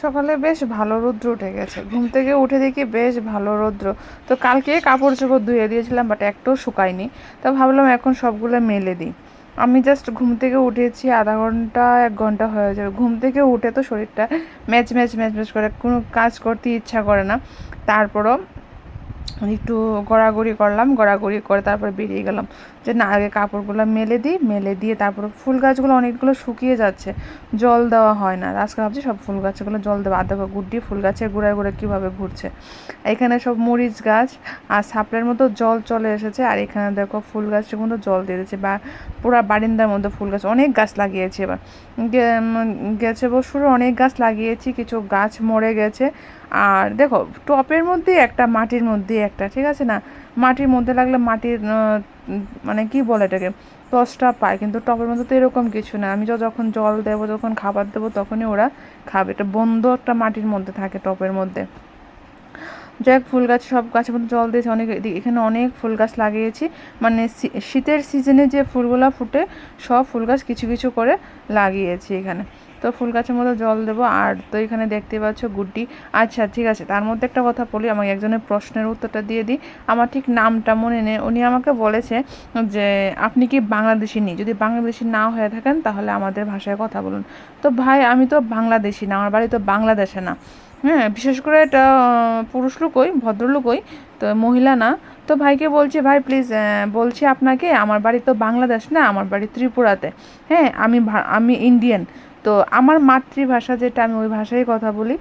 সকালে বেশ ভালো রৌদ্র উঠে গেছে। ঘুম থেকে উঠে দেখি বেশ ভালো রৌদ্র। তো কালকে কাপড় চোপড় ধুয়ে দিয়েছিলাম বাট একটাও শুকায়নি। তো ভাবলাম এখন সবগুলো মেলে দিই। আমি জাস্ট ঘুম থেকে উঠেছি, আধা ঘণ্টা, এক ঘণ্টা হয়ে যাবে। ঘুম থেকে উঠে তো শরীরটা ম্যাচ ম্যাচ ম্যাচ ম্যাচ করে, কোনো কাজ করতে ইচ্ছা করে না। তারপরও একটু গড়াগড়ি করলাম, গড়াগড়ি করে তারপর বেরিয়ে গেলাম। যে না, আগে কাপড়গুলো মেলে দিই, মেলে দিয়ে তারপরে ফুল গাছগুলো অনেকগুলো শুকিয়ে যাচ্ছে। জল দেওয়া হয় না। আজকে ভাবছি সব ফুল গাছগুলো জল দেওয়া দেখো গুড্ডি ফুল গাছের গোড়ায় গোড়ায় কীভাবে ঘুরছে। এখানে সব মরিচ গাছ আর সাপড়ের মতো জল চলে এসেছে। আর এখানে দেখো, ফুল গাছের মতো জল দিয়ে দিচ্ছে বা পুরো বারিন্দার মধ্যে ফুল গাছ। অনেক গাছ লাগিয়েছি এবার। গেছে বছরও অনেক গাছ লাগিয়েছি। কিছু গাছ মরে গেছে। আর দেখো, টপের মধ্যে একটা, মাটির মধ্যে একটা, ঠিক আছে না? মাটির মধ্যে লাগলে মাটির মানে কি বলে এটাকে তসটা পায়, কিন্তু টবের মধ্যে তো এরকম কিছু না। আমি যখন জল দেবো, যখন খাবার দেবো, তখনই ওরা খাবে। এটা বন্ধ একটা মাটির মধ্যে থাকে টপের মধ্যে। যাই হোক, ফুল গাছ সব গাছের মধ্যে জল দিয়েছি। অনেক এখানে অনেক ফুল গাছ লাগিয়েছি। মানে শীতের সিজনে যে ফুলগুলো ফুটে, সব ফুল গাছ কিছু কিছু করে লাগিয়েছি এখানে। তো ফুল গাছের মধ্যে জল দেবো। আর তো এখানে দেখতে পাচ্ছ গুড্ডি। আচ্ছা ঠিক আছে। তার মধ্যে একটা কথা বলি, আমাকে একজনের প্রশ্নের উত্তরটা দিয়ে দিই। আমার ঠিক নামটা মনে নেই। উনি আমাকে বলেছে যে, আপনি কি বাংলাদেশি নেই যদি বাংলাদেশি না হয়ে থাকেন, তাহলে আমাদের ভাষায় কথা বলুন। তো ভাই, আমি তো বাংলাদেশি না। আমার বাড়ি তো বাংলাদেশে না। হ্যাঁ বিশেষ করে এটা পুরুষ লোকই ভদ্রলোকই তো মহিলা না। তো ভাইকে বলছি, ভাই প্লিজ বলছি আপনাকে, আমার বাড়ি তো বাংলাদেশ না, আমার বাড়ি ত্রিপুরাতে। হ্যাঁ আমি আমি ইন্ডিয়ান তো আমার মাতৃভাষা যেটা, আমি ওই ভাষায় কথা বলি।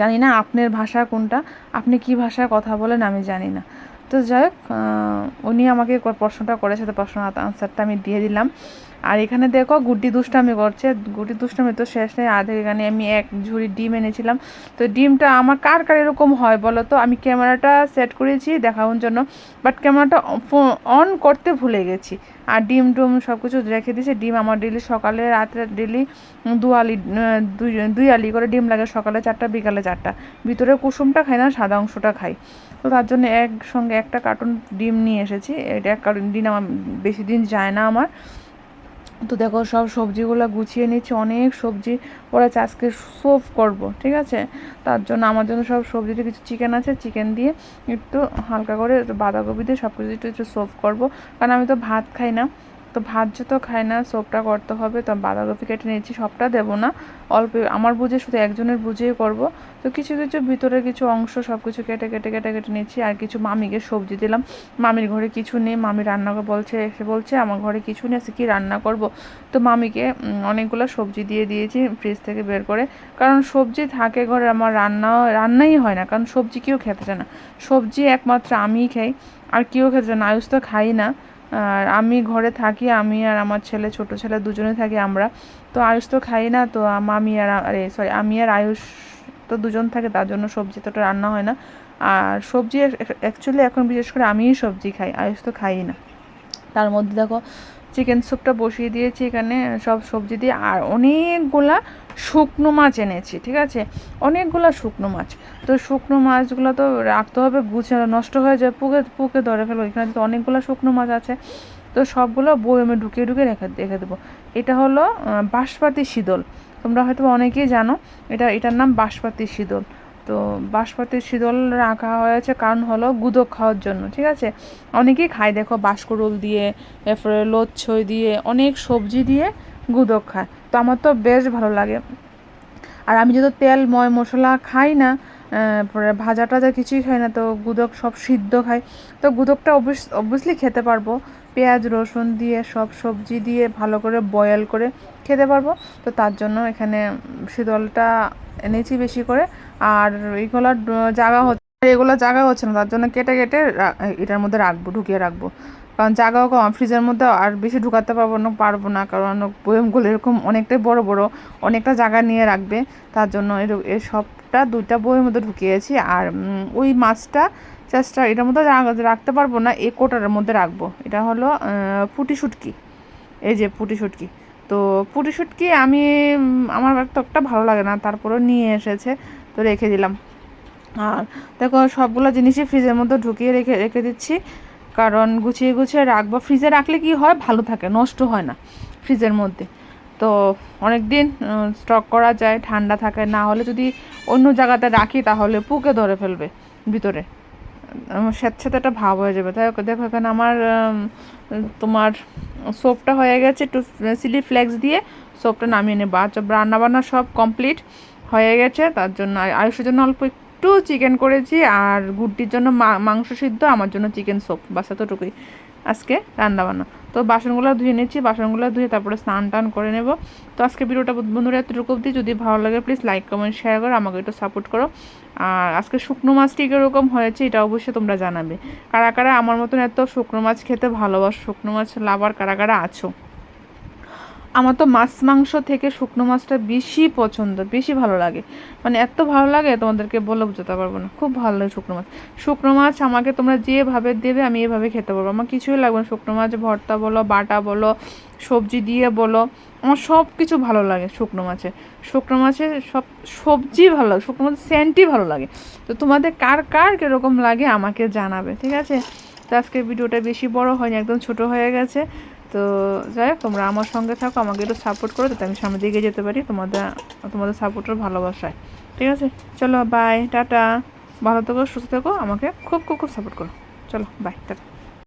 জানি না আপনার ভাষা কোনটা, আপনি কি ভাষায় কথা বলেন, আমি জানি না। তো যাই হোক উনি আমাকে প্রশ্নটা করেছে, তো প্রশ্ন আনসারটা আমি দিয়ে দিলাম। আর এখানে দেখো, গুড্ডি দুষ্টামি করছে। গুড্ডি দুষ্টামি তো শেষ নেই। আধে এখানে আমি এক ঝুড়ি ডিম এনেছিলাম। তো ডিমটা আমার কার কার এরকম হয় বলো তো? আমি ক্যামেরাটা সেট করেছি দেখানোর জন্য। বাট ক্যামেরাটা অন করতে ভুলে গেছি। আর ডিম টুম সব কিছু রেখে দিয়েছে। ডিম আমার ডেলি সকালে, রাত্রে ডেলি দু আলি, দুই আলি করে ডিম লাগে সকালে চারটা, বিকালে চারটা। ভিতরে কুসুমটা খাই না, সাদা অংশটা খাই তো তার জন্য একসঙ্গে একটা কার্টুন ডিম নিয়ে এসেছি। এটা এক কার্টুন ডিম আমার বেশি দিন যায় না আমার। তো দেখো সব সবজিগুলো গুছিয়ে নিচ্ছি অনেক সবজি পরে আজকে সোভ করব, ঠিক আছে? তার জন্য আমার জন্য সব সবজিতে কিছু চিকেন আছে চিকেন দিয়ে একটু হালকা করে বাঁধাকপি দিয়ে সব কিছু একটু একটু সোভ করব। কারণ আমি তো ভাত খাই না। তো ভাত তো খাই না সোপটা করতে হবে, তো বাঁধাকপি কেটে নিয়েছি, সবটা দেবো না। অল্প, আমার বুঝে শুধু একজনের বুঝেই করব। তো কিছু কিছু ভিতরে কিছু অংশ সব কিছু কেটে কেটে কেটে কেটে নিয়েছি, আর কিছু মামিকে সবজি দিলাম। মামির ঘরে কিছু নেই, মামি রান্না বলছে, এসে বলছে, আমার ঘরে কিছু নেই সে কি রান্না করব? তো মামিকে অনেকগুলো সবজি দিয়ে দিয়েছি ফ্রিজ থেকে বের করে। কারণ সবজি থাকে ঘরে, আমার রান্না, রান্নাই হয় না, কারণ সবজি কেউ খেতে চায় না। সবজি একমাত্র আমিই খাই, আর কেউ খেতে চায় না, আয়ুষ তো খাই না। আর আমি ঘরে থাকি, আমি আর আমার ছেলে, ছোট ছেলে দুজনে থাকি আমরা। তো আয়ুষ তো খাই না, তো আমি আর আরে সরি আমি আর আয়ুষ তো দুজন থাকে, তার জন্য সবজি তো রান্না হয় না। আর সবজি অ্যাকচুয়ালি এখন বিশেষ করে আমিই সবজি খাই, আয়ুষ তো খাই না। তার মধ্যে দেখো চিকেন স্যুপটা বসিয়ে দিয়েছি এখানে, সব সবজি দিয়ে, আর অনেকগুলা শুকনো মাছ এনেছি, ঠিক আছে? অনেকগুলো শুকনো মাছ। তো শুকনো মাছগুলো তো রাখতে হবে, গুছে নষ্ট হয়ে যায়, পুকে পুকে ধরে ফেলো এখানে তো অনেকগুলো শুকনো মাছ আছে। তো সবগুলো বয়মে ঢুকিয়ে ঢুকিয়ে রেখে রেখে দেবো। এটা হলো বাঁশপাতি শীতল। তোমরা হয়তো অনেকেই জানো, এটা, এটার নাম বাঁশপাতি শীতল। তো বাঁশপাতির শীতল রাখা হয়েছে, কারণ হলো গুদক খাওয়ার জন্য, ঠিক আছে? অনেকেই খায়, দেখো বাঁশকুড়ুল দিয়ে, এরপরে লোচ্ছই দিয়ে, অনেক সবজি দিয়ে গুদক খায়। তো আমার তো বেশ ভালো লাগে। আর আমি যেহেতু তেল, ময়, মশলা খাই না পরে ভাজা টাজা কিছুই খাই না, তো গুদক সব সিদ্ধ খাই। তো গুদকটা অবভিয়াসলি খেতে পারব। পেঁয়াজ, রসুন দিয়ে, সব সবজি দিয়ে ভালো করে বয়েল করে খেতে পারব। তো তার জন্য এখানে শীতলটা এনেছি বেশি করে। আর এইগুলোর জায়গা হচ্ছে এগুলো জায়গা হচ্ছে না, তার জন্য কেটে কেটে এটার মধ্যে রাখব, ঢুকিয়ে রাখব। কারণ জায়গাও কম ফ্রিজের মধ্যে আর বেশি ঢুকাতে পারব না পারব না, কারণ বয়মগুলো এরকম অনেকটাই বড় বড়, অনেকটা জায়গা নিয়ে রাখবে। তার জন্য এর সবটা দুইটা বইয়ের মধ্যে ঢুকিয়েছি। আর ওই মাছটা জাস্ট এটার মধ্যে রাখতে পারব না, এই কোটার মধ্যে রাখব। এটা হলো পুটি শুটকি। এই যে পুটি শুটকি। তো পুটি শুটকি আমি আমার তো একটা ভালো লাগে না, তারপরেও নিয়ে এসেছে, তো রেখে দিলাম। আর দেখো, সবগুলো জিনিসই ফ্রিজের মধ্যে ঢুকিয়ে রেখে রেখে দিচ্ছি। কারণ গুছিয়ে গুছিয়ে রাখব। ফ্রিজে রাখলে কি হয়? ভালো থাকে, নষ্ট হয় না ফ্রিজের মধ্যে। তো অনেক দিন স্টক করা যায়, ঠান্ডা থাকে, না হলে যদি অন্য জায়গাতে রাখি তাহলে পুকে ধরে ফেলবে ভিতরে। আমার স্যাঁতস্যাঁতে একটা ভাব হয়ে যাবে। তাই দেখো এখানে আমার তোমার সোপটা হয়ে গেছে একটু সিলি ফ্লেক্স দিয়ে সোপটা নামিয়ে নেব। আচ্ছা রান্না বান্না সব কমপ্লিট হয়ে গেছে। তার জন্য আয়ুষের জন্য অল্প একটু চিকেন করেছি। আর গুড্ডির জন্য মাংস সিদ্ধ, আমার জন্য চিকেন সোপ বাস এতটুকুই। আজকে রান্না বান্না। তো বাসনগুলো ধুয়ে নিচ্ছি, বাসনগুলো ধুয়ে তারপরে স্নান টান করে নেব। তো আজকে ভিডিওটা বন্ধুরা এতটুকু অবধি। যদি ভালো লাগে প্লিজ লাইক কমেন্ট শেয়ার করো, আমাকে একটু সাপোর্ট করো। আর আজকে শুকনো মাছ মাছটি কীরকম হয়েছে, এটা অবশ্যই তোমরা জানাবে। কারা কারা আমার মতন এত শুকনো মাছ খেতে ভালোবাসো, শুকনো মাছ লাভার কারা কারা আছো? আমার তো মাছ মাংস থেকে শুকনো মাছটা বেশি পছন্দ, বেশি ভালো লাগে। মানে এত ভালো লাগে তোমাদেরকে বলে বোঝাতে পারব না। খুব ভালো লাগে শুকনো মাছ। শুকনো মাছ আমাকে তোমরা যেভাবে দেবে আমি এভাবে খেতে পারব। আমার কিছুই লাগবে না। শুকনো মাছ ভর্তা বলো, বাটা বলো, সবজি দিয়ে বলো, আমার সব কিছু ভালো লাগে শুকনো মাছে। শুকনো মাছে সব সবজি ভালো লাগে, শুকনো মাছের সেন্টই ভালো লাগে। তো তোমাদের কার কার কীরকম লাগে আমাকে জানাবে, ঠিক আছে? তো আজকে ভিডিওটা বেশি বড় হয়নি, একদম ছোট হয়ে গেছে। তো যাই হোক, তোমরা আমার সঙ্গে থাকো, আমাকে একটু সাপোর্ট করো যাতে আমি সামনের দিকে যেতে পারি তোমাদের তোমাদের সাপোর্টের ভালোবাসায়। ঠিক আছে? চলো বাই টাটা। ভালো থেকো, সুস্থ থেকো, আমাকে খুব খুব খুব সাপোর্ট করো। চলো বাই টাটা।